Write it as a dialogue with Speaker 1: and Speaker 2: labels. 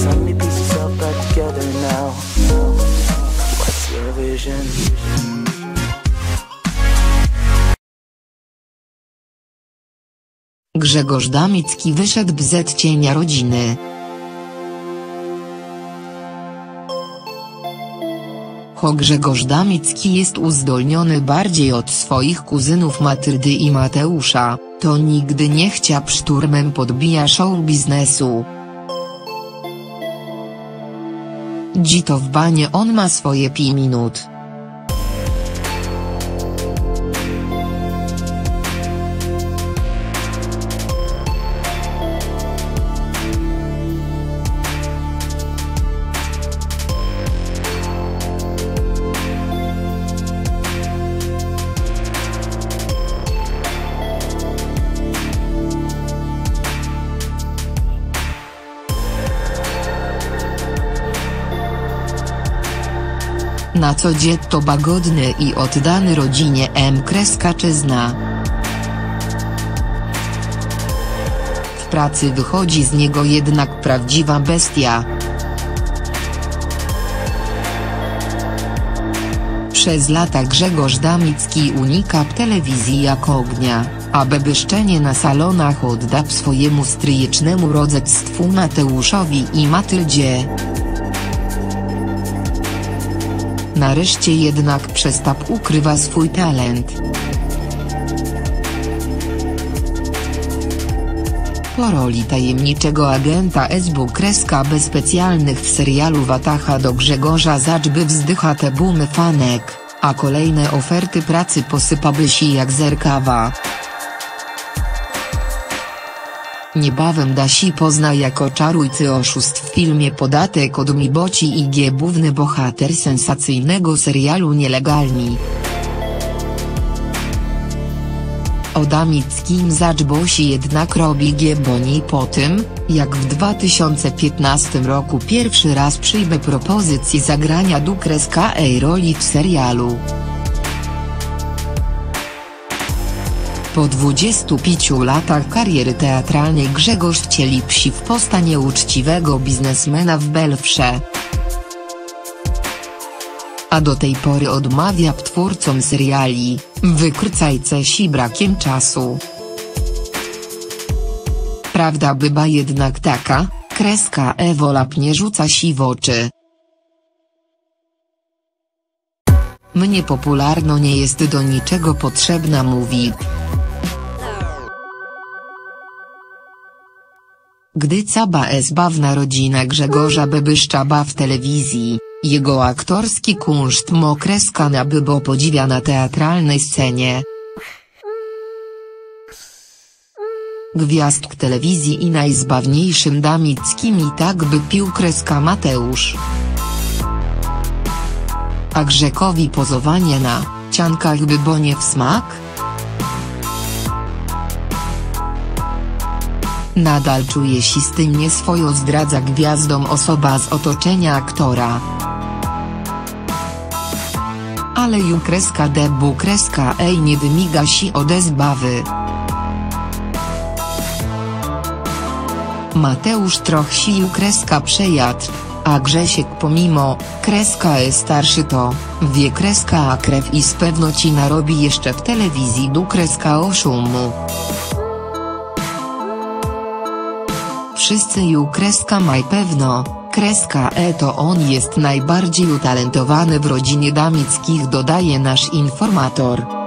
Speaker 1: Back together now. What's your vision?
Speaker 2: Grzegorz Damicki wyszedł z cienia rodziny. Ho Grzegorz Damicki jest uzdolniony bardziej od swoich kuzynów Matyldy i Mateusza, to nigdy nie chcia szturmem podbija show biznesu. Dzito w banie on ma swoje pi minut. Na co dzień to bagodny i oddany rodzinie M. Kreskaczyzna. W pracy wychodzi z niego jednak prawdziwa bestia. Przez lata Grzegorz Damicki unika telewizji jak ognia, aby byszczenie na salonach odda swojemu stryjecznemu rodzictwu Mateuszowi i Matyldzie. Nareszcie jednak przestap ukrywa swój talent. Po roli tajemniczego agenta SB kreska bez specjalnych w serialu Watacha do Grzegorza zaczby wzdycha te bumy fanek, a kolejne oferty pracy posypały się jak zerkawa. Niebawem Dasi pozna jako czarujcy oszust w filmie Podatek od Miboci i główny bohater sensacyjnego serialu Nielegalni. O Damickim zaczbosi jednak robi Gieboni po tym, jak w 2015 roku pierwszy raz przyjmie propozycję zagrania Dukreska roli w serialu. Po 25 latach kariery teatralnej Grzegorz wcieli psi w posta nieuczciwego biznesmena w Belfrze. A do tej pory odmawia twórcom seriali, wykrcajce si brakiem czasu. Prawda bywa jednak taka, kreska Ewolap nie rzuca si w oczy. Mnie popularno nie jest do niczego potrzebna mówi. Gdy cała zbawna rodzina Grzegorza Bebyszczaba w telewizji, jego aktorski kunszt mokreska nabyło podziwia na teatralnej scenie. Gwiazdk telewizji i najzbawniejszym Damickim i tak by pił kreska Mateusz. A Grzekowi pozowanie na ciankach by bo nie w smak? Nadal czuje się z tym nieswojo zdradza gwiazdom osoba z otoczenia aktora. Ale ju kreska debu kreska ej nie dymiga si odezbawy. Mateusz troch sił kreska przejadł, a Grzesiek pomimo, kreska e starszy to, wie kreska a krew i z pewnoci narobi jeszcze w telewizji du kreska oszumu. Wszyscy ju kreska maj pewno, kreska e to on jest najbardziej utalentowany w rodzinie Damickich dodaje nasz informator.